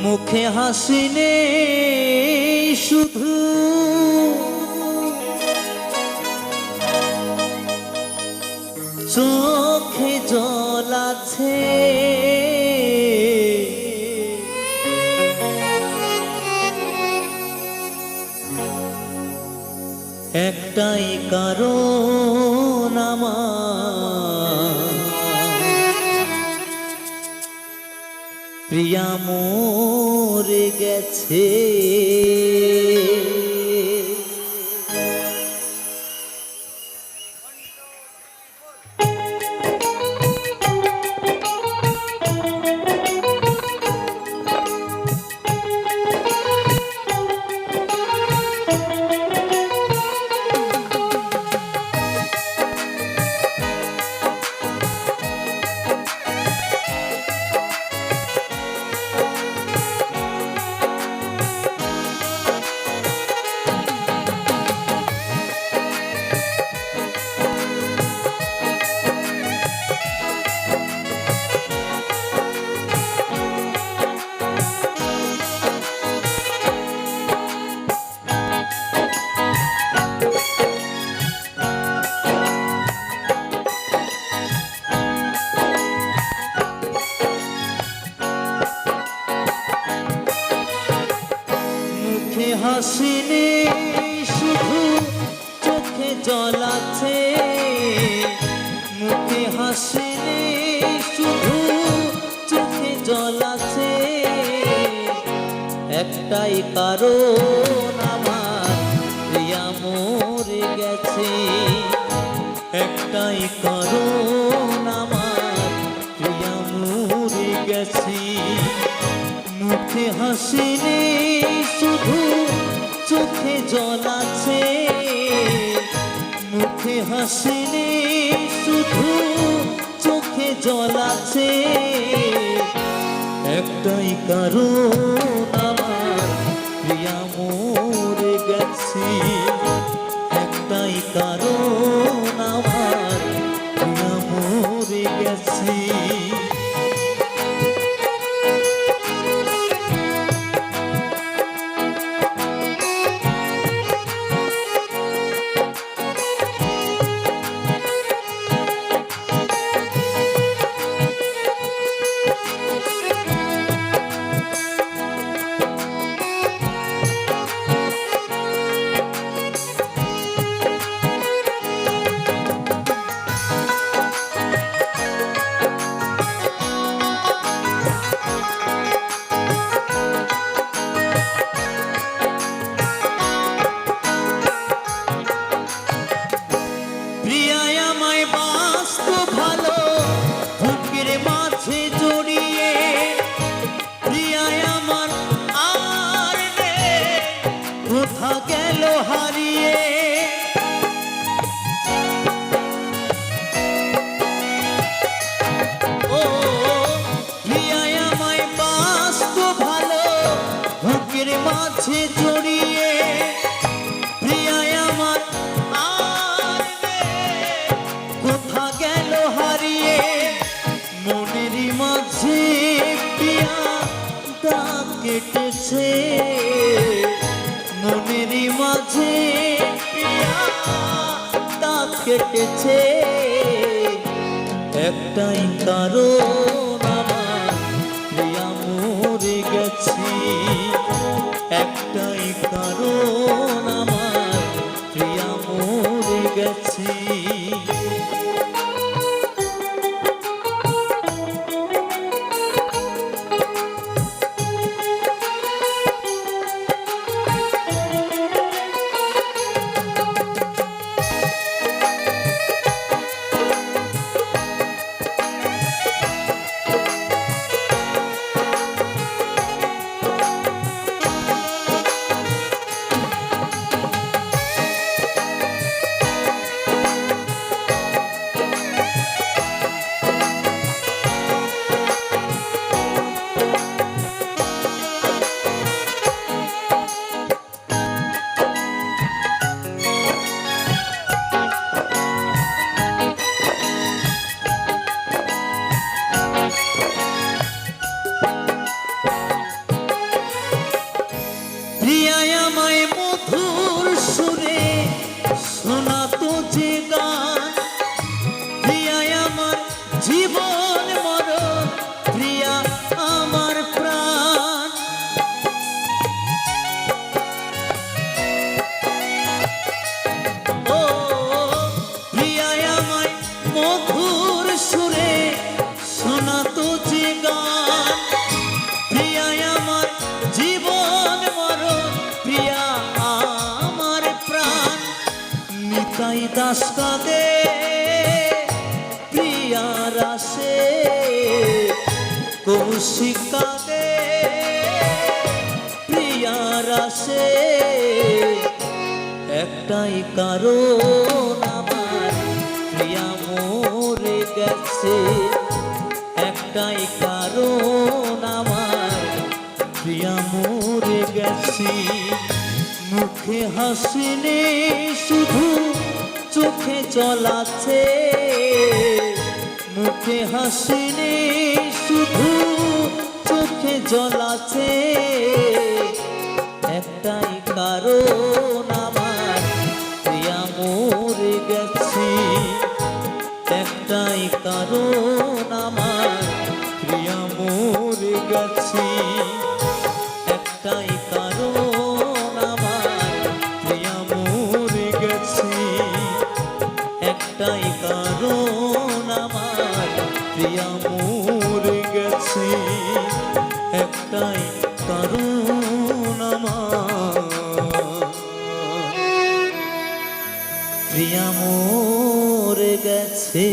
মুখে হাসিনে শুধু। চোখে জল আছে। একটাই কারণ আমার। প্রিয়া মোরে গেছে। মুখে হাসিনে শুধু চোখে জল আছে, মুখে হাসিনে শুধু চোখে জল আছে। একটাই কারণ আমার প্রিয়া মরে গেছে, একটাই কারণ আমার প্রিয়া মরে গেছে। মুখে হাসিনে শুধু চোখে জল আছে। মুখে হাসিনি শুধু চোখে জল আছে। একটাই কারণ আমার প্রিয়া মোর গেছে। একটাই কারণ কেটেছে মনেরই মাঝে দাগ কেটেছে। একটাই কারণ আমার প্রিয়া মরে গেছে। একটাই কারণ আমার প্রিয়া মরে গেছে। আকাশ কাঁদে প্রিয়ার আসে কৌশিক কাঁদে প্রিয়ার আসে। একটাই কারণ আমার, প্রিয়া মরে গেছে। একটাই কারণ আমার, প্রিয়া মরে গেছি। মুখে হাসিনি শুধু চোখে চলাছে মুখে হাসিনি শুধু চোখে জল আছে। একটাই কারণ আমার একটাই কারণ আমার। প্রিয়া মরে গেছে।